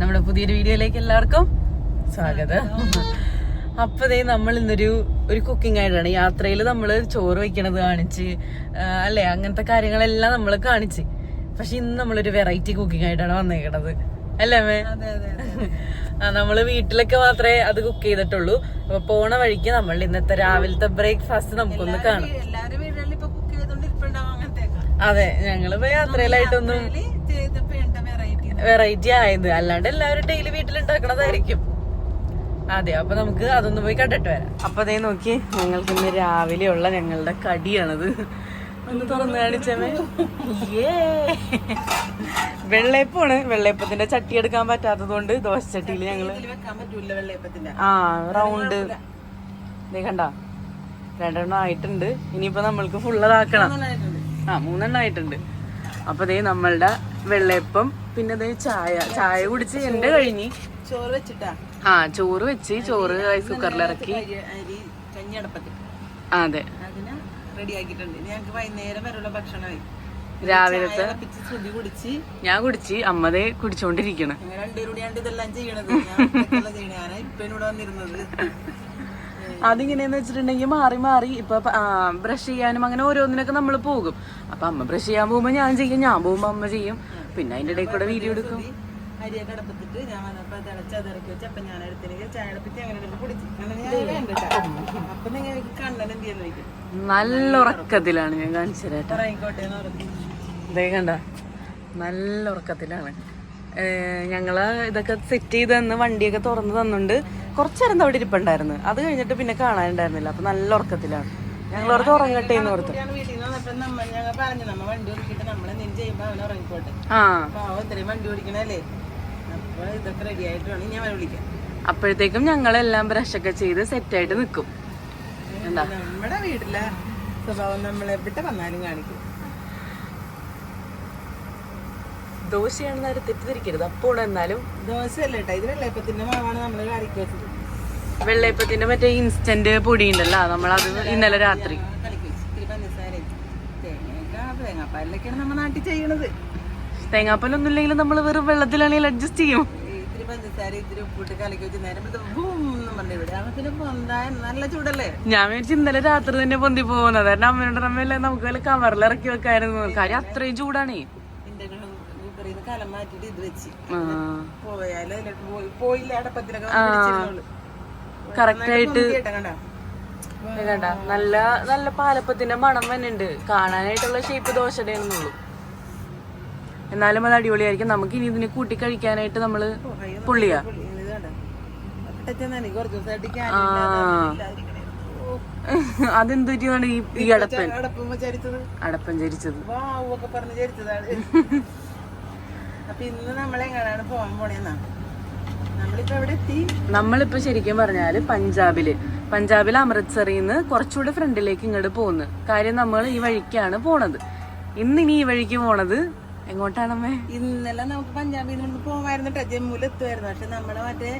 നമ്മുടെ പുതിയൊരു വീഡിയോയിലേക്ക് എല്ലാവർക്കും സ്വാഗതം. അപ്പൊ ദേ നമ്മൾ ഇന്നൊരു ഒരു കുക്കിംഗ് ആയിട്ടാണ് യാത്രയിൽ നമ്മൾ ചോറ് വെക്കണത് കാണിച്ച് അല്ലെ? അങ്ങനത്തെ കാര്യങ്ങളെല്ലാം നമ്മൾ കാണിച്ച്. പക്ഷെ ഇന്ന് നമ്മളൊരു വെറൈറ്റി കുക്കിംഗ് ആയിട്ടാണ് വന്നേക്കണത്. അല്ലേ ആ, നമ്മൾ വീട്ടിലൊക്കെ മാത്രമേ അത് കുക്ക് ചെയ്തിട്ടുള്ളൂ. അപ്പൊ പോണ വഴിക്ക് നമ്മൾ ഇന്നത്തെ രാവിലത്തെ ബ്രേക്ക്ഫാസ്റ്റ് നമുക്കൊന്ന് കാണാം. അതെ ഞങ്ങളിപ്പോ യാത്രയിലായിട്ടൊന്നും വെറൈറ്റി ആയത്. അല്ലാണ്ട് എല്ലാവരും ഡെയിലി വീട്ടിലുണ്ടാക്കണതായിരിക്കും. അതെ അപ്പൊ നമുക്ക് അതൊന്ന് പോയി കണ്ടിട്ട് വരാം. അപ്പൊ അതേ നോക്കി ഞങ്ങൾക്ക് ഇന്ന് രാവിലെ ഉള്ള ഞങ്ങളുടെ കടിയാണത്. ഒന്ന് തുറന്നു കാണിച്ചമേ. വെള്ളയപ്പാണ് വെള്ളയപ്പത്തിന്റെ ചട്ടി എടുക്കാൻ പറ്റാത്തത് കൊണ്ട് ദോശച്ചട്ടിയിൽ ഞങ്ങൾ ആ റൗണ്ട്. കണ്ട രണ്ടെണ്ണം ആയിട്ടുണ്ട്. ഇനിയിപ്പോ നമ്മൾക്ക് ഫുള്ളതാക്കണം. ആ മൂന്നെണ്ണം ആയിട്ടുണ്ട്. അപ്പൊ ദേ നമ്മളുടെ വെള്ളയപ്പം പിന്നെ ദേ ചായ. ചായ കുടിച്ച് എന്റെ കഴിഞ്ഞ്. ചോറ് വെച്ചിട്ടാ? ആ ചോറ് വെച്ച് ചോറ് റൈസ് കുക്കറിൽ ഇറക്കി. അതെ. അതിന് റെഡി ആക്കിയിട്ടുണ്ട്. ഇനി ഞങ്ങൾക്ക് വൈകുന്നേരം വരെയുള്ള ഭക്ഷണമായി രാവിലത്തെ ഞാൻ കുടിച്ച് അമ്മതേ കുടിച്ചോണ്ടിരിക്കണം. രണ്ടുപേരും ഇതെല്ലാം ചെയ്യണത്. ഇപ്പൊ ഇവിടെ വന്നിരുന്നത്. അതിങ്ങനെയെന്ന് വെച്ചിട്ടുണ്ടെങ്കിൽ മാറി മാറി ഇപ്പൊ ബ്രഷ് ചെയ്യാനും അങ്ങനെ ഓരോന്നിനൊക്കെ നമ്മൾ പോകും. അപ്പൊ അമ്മ ബ്രഷ് ചെയ്യാൻ പോകുമ്പോ ഞാൻ ചെയ്യും ഞാൻ പോകുമ്പോ അമ്മ ചെയ്യും. പിന്നെ അതിന്റെ ഇടയിൽ കൂടെ വീഡിയോ എടുക്കും. ശ്രുതി അരിയൊക്കെ അടപ്പത്തിട്ട് ഞാൻ വന്നപ്പോൾ തിളച്ച് അതിറക്കി വെച്ച് അപ്പൊ ഞാൻ അങ്ങനെ കുടിച്ച് അപ്പൊ നിങ്ങൾക്ക് കണ്ണൻ എന്ത് ചെയ്യുന്നു നല്ല ഉറക്കത്തിലാണ് ഞാൻ കാണിച്ചത് കേട്ടോ. പറയിക്കോട്ടെ എന്ന് പറഞ്ഞു ദേ കണ്ട? നല്ല ഉറക്കത്തിലാണ്. ഞങ്ങൾ ഇതൊക്കെ സെറ്റ് ചെയ്ത് തന്ന് വണ്ടിയൊക്കെ തുറന്ന് തന്നുണ്ട്. കുറച്ചേരം അവിടെ ഇരിപ്പുണ്ടായിരുന്നു. അത് കഴിഞ്ഞിട്ട് പിന്നെ കാണാനുണ്ടായിരുന്നില്ല. അപ്പൊ നല്ല ഉറക്കത്തിലാണ്. ഞങ്ങൾ ഓർത്ത് ഉറങ്ങട്ടെ എന്ന് ഓർത്ത്. അപ്പോഴത്തേക്കും ഞങ്ങളെല്ലാം ബ്രഷൊക്കെ ചെയ്ത് സെറ്റായിട്ട് നിൽക്കും നമ്മുടെ വീട്ടിലെ സ്വഭാവം നമ്മൾ എവിടെ വന്നാലും കാണിക്കും. ദോശയാണെന്ന് ആരും തെറ്റിദ്ധരിക്കരുത്. അപ്പോൾ എന്നാലും ദോശയല്ല കേട്ടോ. ഇത് വെള്ളയപ്പത്തിന്റെ മാവാണ് നമ്മൾ കറിക്ക് വെച്ചത്. വെള്ളയപ്പത്തിന്റെ മറ്റേ ഇൻസ്റ്റന്റ് പൊടി ഉണ്ടല്ലോ നമ്മളത് ഇന്നലെ രാത്രി. തേങ്ങാപ്പാലിലൊക്കെയാണ് നമ്മുടെ നാട്ടിൽ ചെയ്യണത്. തേങ്ങാപ്പാലൊന്നും ഇല്ലെങ്കിലും നമ്മൾ വെറും വെള്ളത്തിലാണെങ്കിൽ അഡ്ജസ്റ്റ് ചെയ്യും. ഇത്തിരി പഞ്ചസാര ഇത്തിരി ഉപ്പിട്ട് കലക്കി വെച്ച് നേരം നല്ല ചൂടല്ലേ? ഞാൻ വിചാരിച്ചു ഇന്നലെ രാത്രി തന്നെ പൊന്തി പോകുന്നത് കാരണം അമ്മയുടെ അമ്മയല്ലേ നമുക്ക് കവറിൽ ഇറക്കി വെക്കായിരുന്നു. കാര്യം അത്രയും ചൂടാണേ. കലം മാറ്റിട്ട് ഇത് വെച്ച്. പോയാലും പോയില്ല അടപ്പത്തിലൊക്കെ കണ്ടോ? നല്ല നല്ല പാലപ്പത്തിന്റെ മണം തന്നെ ഉണ്ട് കാണാനായിട്ടുള്ള ഷേപ്പ് ദോശയുള്ളൂ എന്നാലും അത് അടിപൊളിയായിരിക്കും. നമുക്ക് ഇനി ഇതിനെ കൂട്ടി കഴിക്കാനായിട്ട് നമ്മൾ പുള്ളിയാ. അതെന്തു പറ്റിയതാണ് ഈ ഈ അടപ്പൻ? ചരിച്ചത്. അടപ്പൻ ചരിച്ചത് വാവ് ഒക്കെ പറഞ്ഞ് ചരിച്ചതാണ് അപ്പൊ ഇന്ന് നമ്മളെങ്ങനെയാണ് പോകാൻ പോണേന്നാ? നമ്മളിപ്പോ എവിടെ എത്തി? നമ്മളിപ്പോ ശരിക്കും പറഞ്ഞാൽ പഞ്ചാബിൽ. പഞ്ചാബിൽ അമൃത്സറിൽ നിന്ന് കുറച്ചുകൂടെ ഫ്രണ്ടിലേക്ക് ഇങ്ങോട്ട് പോകുന്നു കാര്യം നമ്മൾ ഈ വഴിക്കാണ് പോണത്. ഇന്ന് ഇനി ഈ വഴിക്ക് പോണത് എങ്ങോട്ടാണമ്മേ? ഇന്നലെ നമുക്ക് പഞ്ചാബിൽ നിന്ന് പോവായിരുന്നു കേട്ടോ ജമ്മുവിൽ എത്തുമായിരുന്നു പക്ഷെ നമ്മളെ മറ്റേ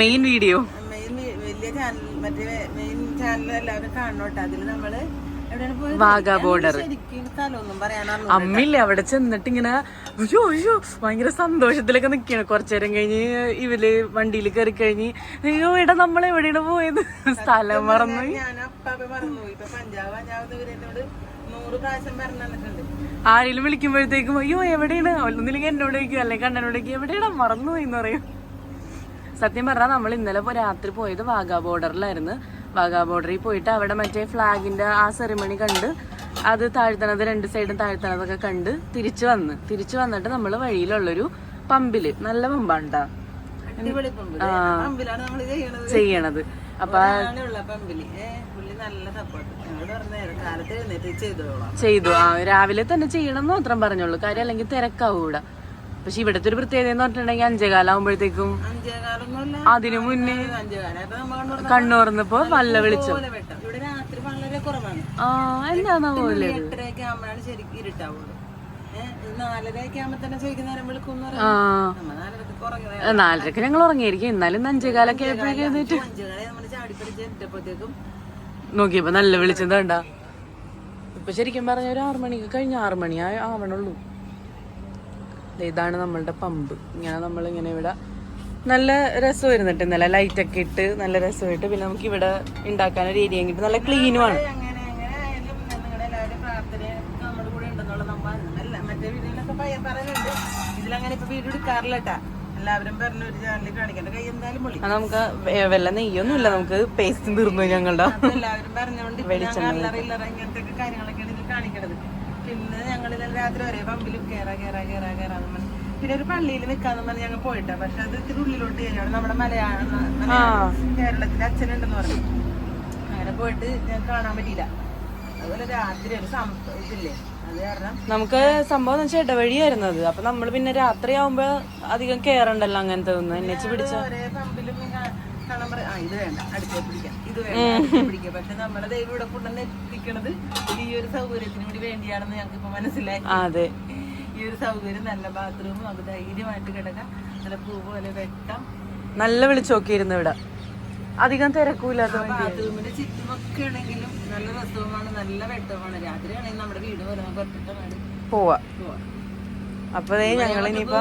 മെയിൻ വീഡിയോ. മെയിൻ വലിയ ചാനൽ മറ്റേ മെയിൻ ചാനൽ എല്ലാവരും കാണണം കേട്ടോ അതിൽ നമ്മൾ വാഗാ ബോർഡർ. അമ്മില്ലേ അവിടെ ചെന്നിട്ട് ഇങ്ങനെ അയ്യോ അയ്യോ ഭയങ്കര സന്തോഷത്തിലൊക്കെ നിക്കാണ്. കുറച്ചേരം കഴിഞ്ഞ് ഇവർ വണ്ടിയിൽ കയറി കഴിഞ്ഞ് അയ്യോ എടാ നമ്മൾ എവിടെയാണ് പോയത്? സ്ഥലം മറന്നു ആരെങ്കിലും വിളിക്കുമ്പോഴത്തേക്കും അയ്യോ എവിടെയാണ്? ഒന്നില്ലെങ്കിൽ എന്നോട് ചോദിക്കും അല്ലെങ്കിൽ കണ്ണനോട് ചോദിക്കും എവിടെയാണ് മറന്നു എന്ന് പറയും. സത്യം പറഞ്ഞാൽ നമ്മൾ ഇന്നലെ രാത്രി പോയത് വാഗാ ബോർഡറിലായിരുന്നു. വാഗാ ബോർഡറിൽ പോയിട്ട് അവിടെ മറ്റേ ഫ്ലാഗിന്റെ ആ സെറിമണി കണ്ട് അത് താഴ്ത്തണത് രണ്ട് സൈഡും താഴ്ത്തണതൊക്കെ കണ്ട് തിരിച്ചു വന്ന്. തിരിച്ചു വന്നിട്ട് നമ്മൾ വഴിയിലുള്ളൊരു പമ്പിൽ. നല്ല പമ്പാണ്ടാ ചെയ്യണത്. അപ്പൊ ചെയ്തു. ആ രാവിലെ തന്നെ ചെയ്യണം എന്ന് മാത്രം പറഞ്ഞോളൂ കാര്യം അല്ലെങ്കിൽ തിരക്കാവൂടാ. പക്ഷെ ഇവിടത്തെ ഒരു പ്രത്യേകത എന്ന് പറഞ്ഞിട്ടുണ്ടെങ്കിൽ അഞ്ചേകാലാവുമ്പോഴത്തേക്കും അഞ്ചേകാലൊന്നുമല്ല അതിനു മുന്നേ കണ്ണു തുറന്നപ്പോ കണ്ണുറന്നപ്പോ നല്ല വെളിച്ചം. ആ എന്താന്നാ പോലെ നാലരക്ക് ഞങ്ങൾ ഉറങ്ങിയിരിക്കും. എന്നാലും അഞ്ചേകാലൊക്കെ ആയപ്പോഴേക്കും എഴുന്നേറ്റ്. നോക്കിയപ്പോ നല്ല വെളിച്ചം വേണ്ട ഇപ്പൊ ശരിക്കും പറഞ്ഞ ഒരു ആറുമണിക്ക് കഴിഞ്ഞ ആറുമണി ആവണുള്ളൂ. ഇതാണ് നമ്മളുടെ പമ്പ്. ഇങ്ങനെ നമ്മൾ ഇങ്ങനെ ഇവിടെ നല്ല രസമായിരുന്നു കേട്ടോ നല്ല ലൈറ്റ് ഒക്കെ ഇട്ട് നല്ല രസമായിട്ട്. പിന്നെ നമുക്ക് ഇവിടെ ഉണ്ടാക്കാൻ ഒരു ഏരിയ കിട്ടും നല്ല ക്ലീനുമാണ് നമുക്ക് വെള്ള നെയ്യൊന്നും ഇല്ല നമുക്ക് പേസ്റ്റ് തീർന്നു ഞങ്ങളുടെ അത് ഇന്നലെ രാത്രി ഒരേ പമ്പിലും കയറാ കയറാ കയറാ കയറാന്ന് പറഞ്ഞു. പിന്നെ ഒരു പള്ളിയിൽ നിൽക്കാന്ന് പറഞ്ഞ് ഞങ്ങൾ പോയിട്ടാ. പക്ഷെ അത് ഇത്തിരി ഉള്ളിലോട്ട് കഴിഞ്ഞാണ് നമ്മുടെ മലയാളം കേരളത്തിലെ അച്ഛനുണ്ടെന്ന് പറഞ്ഞു. അങ്ങനെ പോയിട്ട് ഞാൻ കാണാൻ പറ്റിയില്ല. അതുപോലെ രാത്രി ഒരു ഇതില്ലേ? നമുക്ക് സംഭവം എന്ന് വെച്ചാൽ ഇടവഴിയായിരുന്നു അത്. അപ്പൊ നമ്മൾ പിന്നെ രാത്രി ആവുമ്പോ അധികം കേറണ്ടല്ലോ അങ്ങനത്തെ ഒന്ന്. എന്നെ പിടിച്ച. കാണാൻ പറ ആ ഇത് വേണ്ട. അടുത്തേ പിടിക്കാം. ഇത് വേണ്ട. അടുത്തേ പിടിക്കാം. പക്ഷെ നമ്മുടെ ദൈവം ഇവിടെ കൊണ്ടുവന്ന് എത്തിക്കണത് ഈ ഒരു സൗകര്യത്തിന് കൂടി വേണ്ടിയാണെന്ന് ഞങ്ങൾക്ക് ഇപ്പൊ മനസ്സിലായി. അതെ. ഈ ഒരു സൗകര്യം നല്ല ബാത്റൂമും നമുക്ക് ധൈര്യമായിട്ട് കിടക്കാം. നല്ല പൂ പോലെ വെക്കാം. നല്ല വിളിച്ചോക്കിയിരുന്നു ഇവിടെ. അധികം തിരക്കൂലാത്ത ബാത്റൂമിന്റെ ചുറ്റുമൊക്കെ ആണെങ്കിലും നല്ല രസവുമാണ് നല്ല വെട്ടവുമാണ്. രാത്രി ആണെങ്കിൽ നമ്മുടെ വീട് പോലെ നമുക്ക് ഒറ്റ പോവാ. പോവാം. അപ്പൊ ദേ ഞങ്ങൾ ഇനിയിപ്പോ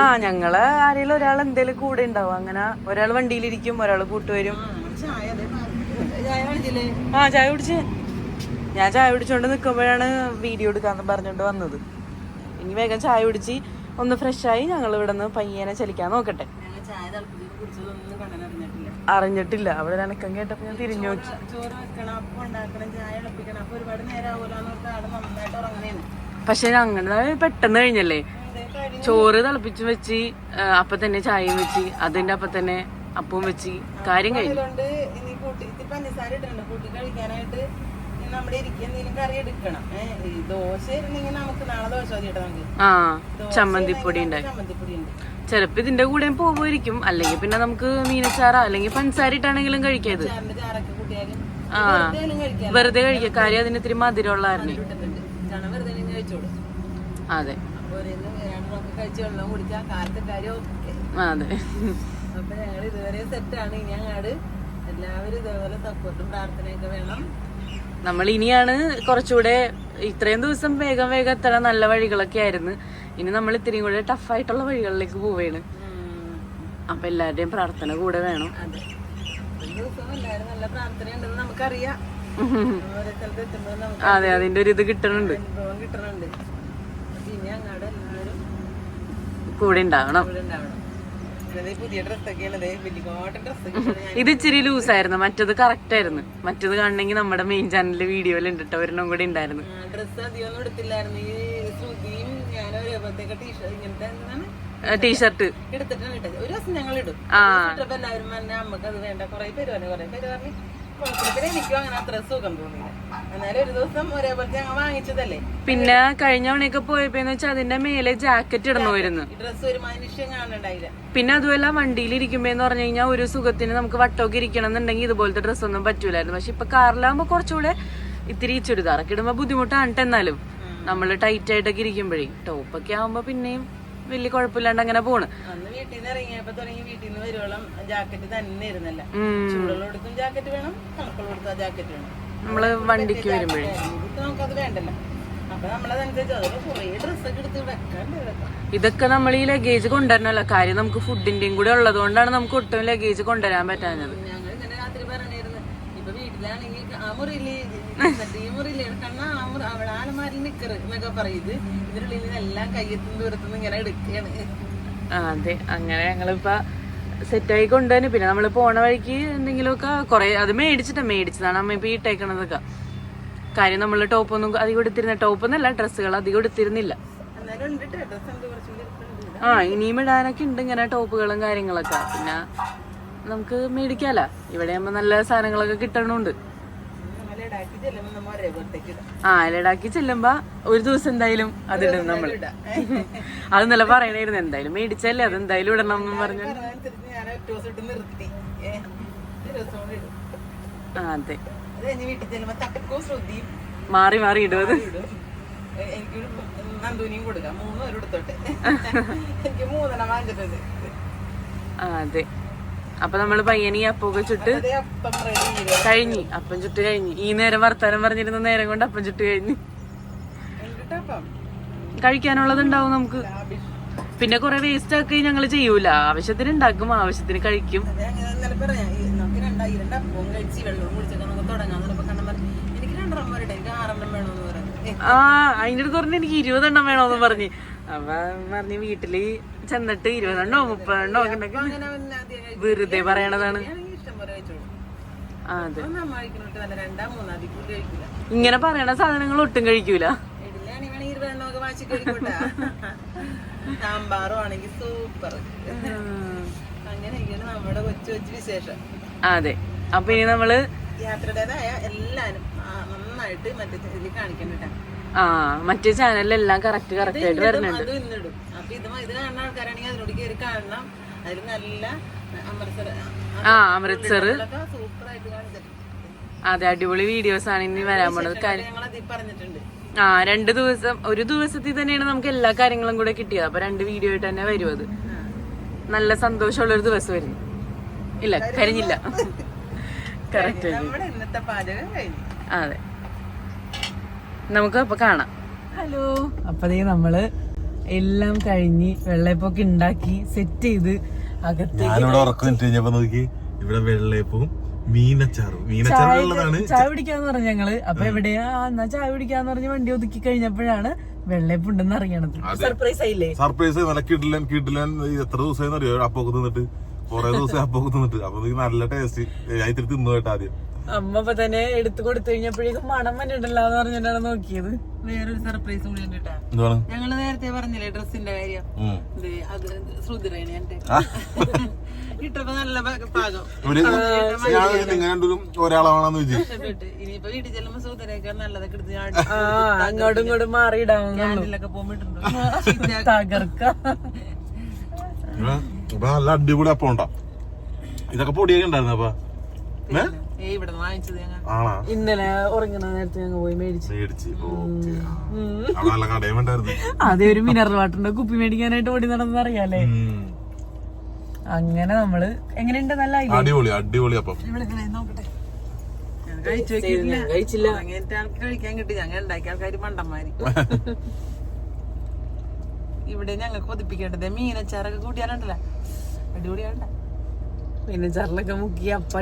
ആ ഞങ്ങൾ ആരെങ്കിലും ഒരാൾ എന്തേലും കൂടെ ഉണ്ടാവും. അങ്ങനെ ഒരാൾ വണ്ടിയിലിരിക്കും ഒരാൾ കൂട്ടുവരും ആ, ചായ കുടിച്ച്. ഞാൻ ചായ കുടിച്ചോണ്ട് നിക്കുമ്പോഴാണ് വീഡിയോ എടുക്കാന്ന് പറഞ്ഞോണ്ട് വന്നത്. ഇനി വേഗം ചായ കുടിച്ച് ഒന്ന് ഫ്രഷായി ഞങ്ങൾ ഇവിടെ നിന്ന് പയ്യനെ ചലിക്കാൻ നോക്കട്ടെ. അറിഞ്ഞിട്ടില്ല. അവിടെ അനക്കം കേട്ടപ്പോ ഞാൻ തിരിഞ്ഞു നോക്കി. ചോറ് വെക്കണം അപ്പം ഉണ്ടാക്കണം ചായ ഇളപ്പിക്കണം അപ്പൊ ഒരുപാട് നേരം ആവൂലെന്ന് പറഞ്ഞിട്ട് അവിടെ നന്നായിട്ട് ഉറങ്ങണേന്ന് പക്ഷെ അങ്ങനെ പെട്ടെന്ന് കഴിഞ്ഞല്ലേ? ചോറ് തിളപ്പിച്ച് വെച്ച് അപ്പൊ തന്നെ ചായയും വെച്ച് അതിന്റെ അപ്പൊ തന്നെ അപ്പവും വെച്ച് കാര്യം കഴിഞ്ഞു. ആ ചമ്മന്തിപ്പൊടി ഉണ്ടായി ചിലപ്പോ ഇതിന്റെ കൂടെ പോകുമായിരിക്കും. അല്ലെങ്കിൽ പിന്നെ നമുക്ക് മീനച്ചാറ അല്ലെങ്കിൽ പഞ്ചസാര ഇട്ടാണെങ്കിലും കഴിക്കാം ഇത്. ചാറിന്റെ ചാറൊക്കെ കൂട്ടിയാലും ആ വെറുതെ കഴിക്കാം. കാര്യം അതിന് ഇത്തിരി മധുരമുള്ളതായിരുന്നു. ഓക്കെ അതെ. അപ്പൊ ഞങ്ങൾ ഇതുവരെ സെറ്റാണ് ഇനി അങ്ങാട് എല്ലാവരും ഇതേപോലെ സപ്പോർട്ടും പ്രാർത്ഥനയൊക്കെ വേണം. നമ്മൾ ഇനിയാണ് കുറച്ചുകൂടെ ഇത്രയും ദിവസം വേഗം വേഗം എത്തണ നല്ല വഴികളൊക്കെ ആയിരുന്നു. ഇനി നമ്മൾ ഇത്തിരിയും കൂടെ ടഫായിട്ടുള്ള വഴികളിലേക്ക് പോവുകയാണ് ഉം. അപ്പൊ എല്ലാവരുടെയും പ്രാർത്ഥന കൂടെ വേണം. അതെ. നമുക്കറിയാം. അതെ അതിന്റെ ഒരു ഇത് കിട്ടണുണ്ട്. കിട്ടണുണ്ട് അപ്പൊ ഇനി അങ്ങാട് എല്ലാവരും കൂടെ ഉണ്ടാവണം ഇവിടെ ഉണ്ടാവണം പിന്നെ ഈ പുതിയ ഡ്രസ്സൊക്കെയാണ് ദേ വലിയ ഡ്രസ്സൊക്കെ ഉണ്ടാവണം. ഇത് ഇച്ചിരി ലൂസ് ആയിരുന്നു മറ്റത് കറക്റ്റ് ആയിരുന്നു. മറ്റത് കാണണമെങ്കിൽ നമ്മുടെ മെയിൻ ചാനലിലെ വീഡിയോയിൽ ഉണ്ട് കേട്ടോ ഒരെണ്ണം കൂടി ഉണ്ടായിരുന്നു. ടീഷർട്ട് എടുത്തിട്ടാണ് ആ. എല്ലാവരും അമ്മയ്ക്ക് അത് വേണ്ട. കുറെ പേര് പറഞ്ഞു കുറെ പേര് പറഞ്ഞു. കുഴപ്പമില്ല പിന്നെ കഴിഞ്ഞ തവണയൊക്കെ പോയപ്പോന്ന് വെച്ചാൽ അതിന്റെ മേലെ ജാക്കറ്റ് ഇടണമായിരുന്നു പിന്നെ അതുമല്ല വണ്ടിയിൽ ഇരിക്കുമ്പോന്ന് പറഞ്ഞു കഴിഞ്ഞാൽ ഒരു സുഖത്തിന് നമുക്ക് വട്ടമൊക്കെ ഇരിക്കണം എന്നുണ്ടെങ്കിൽ ഇതുപോലത്തെ ഡ്രസ്സ് ഒന്നും പറ്റൂലായിരുന്നു. പക്ഷെ ഇപ്പൊ കാറിലാകുമ്പോ കുറച്ചുകൂടെ ഇത്തിരി ചുരിദാറൊക്കെ ഇടുമ്പോ ബുദ്ധിമുട്ടാണ് ട്ടോ എന്നാലും. നമ്മൾ ടൈറ്റ് ആയിട്ടൊക്കെ ഇരിക്കുമ്പോഴേ. ടോപ്പൊക്കെ ആവുമ്പോ പിന്നെയും വലിയ കുഴപ്പമില്ലാണ്ട് അങ്ങനെ പോണ്. അന്ന് വീട്ടിൽ നിന്ന് ഇറങ്ങിയപ്പോ തുടങ്ങി വീട്ടിൽ നിന്ന് വരുവോളം ജാക്കറ്റ് തന്നെ ഇരുന്നല്ല. ജാക്കറ്റ് വേണം തണുപ്പുള്ളടത്തും ജാക്കറ്റ് വേണം. നമ്മൾ വണ്ടിക്ക് വരുമ്പോഴേ. നമുക്കത് വേണ്ടല്ലോ. ഇതൊക്കെ നമ്മൾ ഈ ലഗേജ് കൊണ്ടുവരണല്ലോ. കാര്യം നമുക്ക് ഫുഡിന്റെയും കൂടെ ഉള്ളതുകൊണ്ടാണ് നമുക്ക് ഒട്ടും ലഗേജ് കൊണ്ടുവരാൻ പറ്റാഞ്ഞത് ഞങ്ങൾ ഇന്നലെ രാത്രി പറഞ്ഞിരുന്നു ഇപ്പൊ വീട്ടിലാണെങ്കിൽ ആ മുറിയിൽ ഇരുന്നിട്ട് ഈ മുറിയിൽ കണ്ണ ആ മുറി അവിടെ ആലമാരിൽ നിക്കറ് എന്നൊക്കെ പറയും ഇത് ഇതിനുള്ളിൽ നിന്നെല്ലാം കയ്യെത്തും ദൂരത്തുനിന്ന് ഇങ്ങനെ എടുക്കുകയാണ് അതെ. അങ്ങനെ ഞങ്ങളിപ്പോ സെറ്റായി കൊണ്ടുതന്നെ പിന്നെ നമ്മൾ പോണ വഴിക്ക് എന്തെങ്കിലുമൊക്കെ കുറെ അത് മേടിച്ചിട്ട് മേടിച്ചതാണ് അമ്മ ഇപ്പൊ ഈ ഇട്ടേക്കണതൊക്കെ. കാര്യം നമ്മൾ ടോപ്പൊന്നും അധികം എടുത്തിരുന്ന ടോപ്പൊന്നല്ല ഡ്രസ്സുകൾ അധികം എടുത്തിരുന്നില്ല. ആ ഇനിയും ഇടാനൊക്കെ ഉണ്ട് ഇങ്ങനെ ടോപ്പുകളും കാര്യങ്ങളൊക്കെ. പിന്നെ നമുക്ക് മേടിക്കാല. ഇവിടെ ആകുമ്പോ നല്ല സാധനങ്ങളൊക്കെ കിട്ടണുണ്ട്. ആ ലഡാക്കി ചെല്ലുമ്പോ ഒരു ദിവസം എന്തായാലും അതിടും നമ്മൾ അത് നല്ല പറയണായിരുന്നു. എന്തായാലും മേടിച്ചല്ലേ? അത് എന്തായാലും ഇടണം എന്ന് പറഞ്ഞു. അതെ. മാറി മാറി ഇടും അത്. എനിക്ക് നന്ദുനിയും കൊടുക്കാം. മൂന്ന് പേരും എടുത്തോട്ടെ. എനിക്ക് മൂന്നെണ്ണം വാങ്ങിച്ചിട്ടുണ്ട്. ആ അതെ. അപ്പൊ നമ്മൾ പയ്യനി അപ്പൊക്കെ ചുട്ട് കഴിഞ്ഞു. അപ്പം ചുട്ട് കഴിഞ്ഞു. ഈ നേരം വർത്താനം പറഞ്ഞിരുന്ന നേരം കൊണ്ട് അപ്പം ചുട്ട് കഴിഞ്ഞു. കഴിക്കാനുള്ളത് ഉണ്ടാവും നമുക്ക്. പിന്നെ കൊറേ വേസ്റ്റ് ആക്കി ഞങ്ങൾ ചെയ്യൂല. ആവശ്യത്തിന് ഉണ്ടാക്കും ആവശ്യത്തിന് കഴിക്കും. ആ അതിന്റെ അടുത്ത് പറഞ്ഞു എനിക്ക് ഇരുപതെണ്ണം വേണോന്ന് പറഞ്ഞു. അപ്പൊ പറഞ്ഞു വീട്ടിൽ ചെന്നിട്ട് ഇരുപതെണ്ണോ മുപ്പതെണ്ണോ ഒക്കെ ഉണ്ടെങ്കിൽ വെറുതെ പറയണതാണ്. അതെ. ഇങ്ങനെ പറയണ സാധനങ്ങൾ ഒട്ടും കഴിക്കൂല. സാമ്പാറും ആണെങ്കിൽ സൂപ്പർ അങ്ങനെയൊക്കെയാണ് നമ്മുടെ കൊച്ചു കൊച്ചു വിശേഷം അതെ. അപ്പൊ ഇനി നമ്മൾ യാത്രയുടേതായ എല്ലാരും നന്നായിട്ട് മറ്റേ ഇതിൽ കാണിക്കണ്ട ആ മറ്റേ ചാനലിലെല്ലാം കറക്റ്റ് കറക്റ്റ് ആയിട്ട് വരുന്നുണ്ട്. അത് ഇന്നിടും. അപ്പൊ ഇത് ഇത് കാണുന്ന ആൾക്കാരാണെങ്കിൽ അതിനോട് കയറി കാണണം. അതിൽ നല്ല അമൃത്സർ ആ അമൃത്സർ. കാണിച്ചിട്ടുണ്ട്. അതെ അടിപൊളി വീഡിയോസ് ആണ് ഇനി വരാൻ പോണത്. ആ രണ്ട് ദിവസം ഒരു ദിവസത്തിൽ തന്നെയാണ് നമുക്ക് എല്ലാ കാര്യങ്ങളും കൂടെ കിട്ടിയത്. അപ്പൊ രണ്ട് വീഡിയോ ആയിട്ട് തന്നെ വരും അത്. നല്ല സന്തോഷമുള്ള ഒരു ദിവസം ദിവസമായിരുന്നു ഇല്ല കരിഞ്ഞില്ല കറക്റ്റ് അതെ. നമുക്ക് അപ്പൊ കാണാം. ഹലോ. അപ്പൊ ദേ നമ്മൾ എല്ലാം കഴിഞ്ഞ് വെള്ളപ്പൊക്കെ ഉണ്ടാക്കി സെറ്റ് ചെയ്ത് ഞാനിവിടെ ഉറക്കം ഇട്ട് കഴിഞ്ഞപ്പോ നോക്കി ഇവിടെ വെള്ളയപ്പവും മീനച്ചാറും. മീനച്ചാറുള്ളതാണ് ചായ പിടിക്കാന്ന് പറഞ്ഞു ഞങ്ങൾ. അപ്പൊ എവിടെയാ? ആ, എന്നാ ചായ പിടിക്കാന്ന് പറഞ്ഞ് വണ്ടി ഒതുക്കി കഴിഞ്ഞപ്പോഴാണ് വെള്ളയപ്പ് ഉണ്ടെന്ന് അറിയണത്. സർപ്രൈസ് ആയില്ലേ? സർപ്രൈസ് നല്ല കിടിലൻ കിടിലൻ എത്ര ദിവസമായി അറിയോ അപ്പൊക്കെ നിന്നിട്ട് കൊറേ ദിവസം അപ്പൊക്കെ നിന്നിട്ട് അപ്പൊ ഇത് നല്ല ടേസ്റ്റ് ഞാൻ ഇത്തിരി തിന്നു കേട്ടോ ആദ്യം. അമ്മ ഇപ്പൊ തന്നെ എടുത്തു കൊടുത്തു കഴിഞ്ഞപ്പോഴേക്കും മണം വന്നിട്ടല്ലോ എന്ന് പറഞ്ഞിട്ടാണ് നോക്കിയത്. വേറൊരു സർപ്രൈസ് കൂടി ഉണ്ട് കേട്ടാ എന്താണ് ഞങ്ങൾ നേരത്തെ പറഞ്ഞില്ലേ ഡ്രസ്സിന്റെ കാര്യം? അത് ശ്രുതിരേണി എന്റെ ആ, ഇട്ടപ്പോ നല്ല പാകം. ഒരാളാണെന്ന് ഇനിയിപ്പോ വീട്ടിൽ ചെല്ലുമ്പോ ശ്രുതിരേക്കാൾ നല്ലതൊക്കെ എടുത്ത് ഞാൻ അങ്ങോട്ടും ഇങ്ങോട്ടും മാറിയിടാവുന്നുള്ളൂ ക്യാൻഡിലൊക്കെ പോകുമ്പോട്ടുണ്ട് തകർക്ക. ഇപ്പൊ നല്ല അടിപൊളി അപ്പം ഉണ്ടാ ഇതൊക്കെ പൊടിയൊക്കെ ഉണ്ടായിരുന്നു അപ്പൊ ഏ? ആണാ? ഇന്നലെ ഉറങ്ങുന്ന നേരത്തെ ഞങ്ങൾ പോയി മേടിച്ചു. അതെ ഒരു മിനറൽ വാട്ടറിന്റെ കുപ്പി മേടിക്കാനായിട്ട് ഓടി നടന്നത് അറിയാലേ അങ്ങനെ നമ്മൾ എങ്ങനെയുണ്ട്? നല്ല അടിപൊളി അടിപൊളി അപ്പം. നോക്കട്ടെ. ഞാൻ കഴിച്ചു നോക്കിയിട്ടില്ല ഞാൻ കഴിച്ചില്ല. അങ്ങനത്തെ ആൾക്ക് കഴിക്കാൻ കിട്ടി. ഞങ്ങൾ ഉണ്ടാക്കിയ ആൾക്കാർ മണ്ടന്മാര്. ഇവിടെ ഞങ്ങൾ കൊതിപ്പിക്കേണ്ടത് മീനച്ചാറൊക്കെ കൂട്ടിയാലുണ്ടല്ലോ. അടിപൊളിയാണ്ട മീനച്ചാറിലൊക്കെ ചറിലൊക്കെ മുക്കി അപ്പ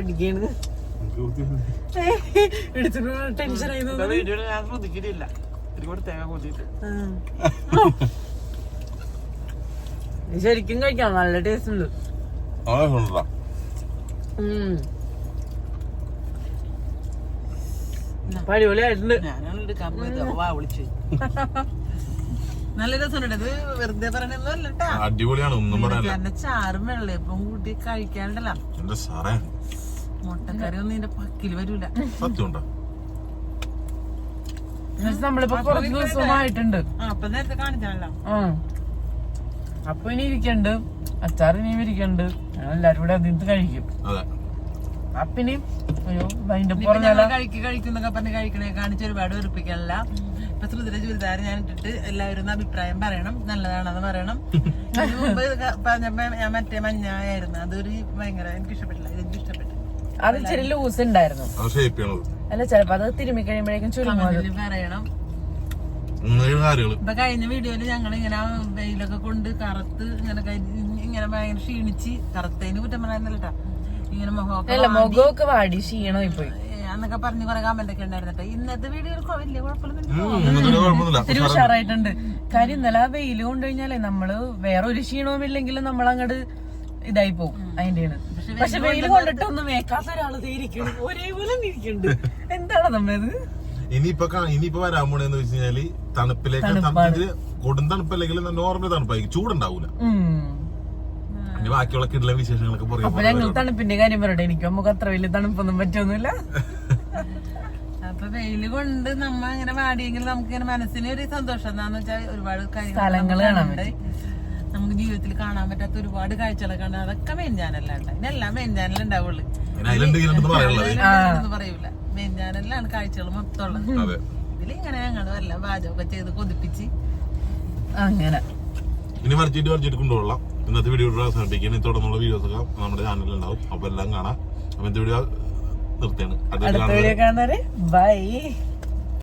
ശരിക്കും കഴിക്കാം. നല്ല ടേസ്റ്റ് ഉണ്ട്. അടിപൊളിയായിട്ടുണ്ട്. നല്ല രസമുണ്ട്. ഇത് വെറുതെ പറയണൊന്നും അല്ല അടിപൊളിയാണ്. ഒന്നും പറയാനില്ല ചാറും വെള്ളയപ്പം കൂട്ടി കഴിക്കാണ്ടല്ലോ സാറേ. മുട്ടക്കറി ഒന്നും ഇതിന്റെ പക്കിൽ വരൂല. സത്യം ഉണ്ടോ എന്നുവെച്ചാ നമ്മളിപ്പോ കുറച്ച് ദിവസമായിട്ടുണ്ട്. ആ അപ്പൊ നേരത്തെ കാണിച്ചാണല്ലോ. ആ. അപ്പൊ ഇനി ഇരിക്കണ്ട്. അച്ചാർ ഇനിയും ഇരിക്കണ്ട്. എല്ലാരും കൂടെ അതിന് കഴിക്കും. അതെ. അപ്പൊ ഇനി അയ്യോ അതിന്റെ ഇനിയിപ്പോ പുറമെ ഞങ്ങൾ കഴിക്ക് കഴിക്കുന്നൊക്കെ പറഞ്ഞ് കഴിക്കണേ കാണിച്ച് ഒരുപാട് വെറുപ്പിക്കാനല്ല. ഇപ്പൊ ശ്രുതിയുടെ ചുരിദാർ ഞാൻ ഇട്ടിട്ട് എല്ലാവരും അഭിപ്രായം പറയണം. നല്ലതാണെന്ന് പറയണം. മുമ്പ് പറഞ്ഞപ്പോ ഞാൻ മറ്റേ മഞ്ഞായിരുന്നു അതൊരു ഭയങ്കര എനിക്ക് ഇഷ്ടപ്പെട്ടില്ല എനിക്ക് ഇഷ്ടപ്പെട്ടു അത് ഇച്ചിരി ലൂസ് ഉണ്ടായിരുന്നു. അല്ല ചിലപ്പോ അത് തിരുമ്മി കഴിയുമ്പോഴേക്കും ചുരുങ്ങും പറയണം. ഇപ്പൊ കഴിഞ്ഞ വീഡിയോയിൽ ഞങ്ങൾ ഇങ്ങനെ വെയിലൊക്കെ കൊണ്ട് കറുത്ത് ഇങ്ങനെ ഇങ്ങനെ ഭയങ്കര ക്ഷീണിച്ച് കറുത്തതിന് കുറ്റം പറയാനല്ലട്ടാ ഇങ്ങനെ മുഖമൊക്കെ അല്ല വാടി, മുഖമൊക്കെ വാടി ക്ഷീണമായി പോയി എന്നൊക്കെ പറഞ്ഞ് കുറെ കമന്റ് ഒക്കെ ഉണ്ടായിരുന്നട്ടെ ഇന്നത്തെ വീഡിയോ വലിയ കുഴപ്പമൊന്നും ഇത്തിരി ഉഷാറായിട്ടുണ്ട്. കാര്യം ഇന്നലെ ആ വെയിൽ കൊണ്ടുകഴിഞ്ഞാലേ നമ്മൾ വേറെ ഒരു ക്ഷീണവും ഇല്ലെങ്കിലും നമ്മൾ അങ്ങോട്ട് ഇതായി പോകും. അതിന്റെയാണ്. പക്ഷെ വെയിൽ കൊണ്ടിട്ടൊന്നും വേക്കാത്ത ഒരാൾ ദേ ഇരിക്കുന്നു ഒരേപോലെ ഇരിക്കുന്നുണ്ട് എന്താണ് നമ്മത് ഇനിയിപ്പോ ഇനിയിപ്പോ വരാൻ പോണെന്ന് വെച്ച് കഴിഞ്ഞാൽ തണുപ്പിലേക്ക് തണുപ്പിൽ കൊടും തണുപ്പല്ലെങ്കിൽ നോർമൽ തണുപ്പായിരിക്കും. ചൂടുണ്ടാവൂല. ഇനി ബാക്കിയുള്ള വിശേഷങ്ങളൊക്കെ പറയാം ഞങ്ങൾ തണുപ്പിന്റെ കാര്യം പറയട്ടെ. എനിക്ക് നമുക്ക് അത്ര വലിയ തണുപ്പൊന്നും പറ്റൊന്നുമില്ല. അപ്പൊ വെയിൽ കൊണ്ട് നമ്മ ഇങ്ങനെ വാടിയെങ്കിൽ നമുക്ക് ഇങ്ങനെ മനസ്സിന് ഒരു സന്തോഷം എന്താന്ന് വെച്ചാൽ ഒരുപാട് കാര്യങ്ങൾ സ്ഥലങ്ങൾ കാണാൻ നമുക്ക് ജീവിതത്തിൽ കാണാൻ പറ്റാത്ത ഒരുപാട് കാഴ്ചകളൊക്കെ അതൊക്കെ മെയിൻ ചാനലാണ് ഇതെല്ലാം മെയിൻ ചാനൽ ഉണ്ടാവുള്ളൂ. പറയൂല. മെയിൻ ചാനലിലാണ് കാഴ്ചകൾ മൊത്തം ഉള്ളത്. അതെ. ഇതിലിങ്ങനെ ഞങ്ങൾ വല്ല പാചകമൊക്കെ ചെയ്ത് കൊതിപ്പിച്ച് അങ്ങനെ. ഇനി വരച്ചിട്ട് വരച്ചിട്ട് കൊണ്ടുപോകാം ഇന്നത്തെ വീഡിയോ ഇനി തുടർന്നുള്ള വീഡിയോസ് ഒക്കെ നമ്മുടെ ചാനലിൽ ഉണ്ടാവും. അപ്പൊ എല്ലാം കാണാം. അപ്പൊ ഇന്നത്തെ വീഡിയോ നിർത്തിയാണ് ബൈ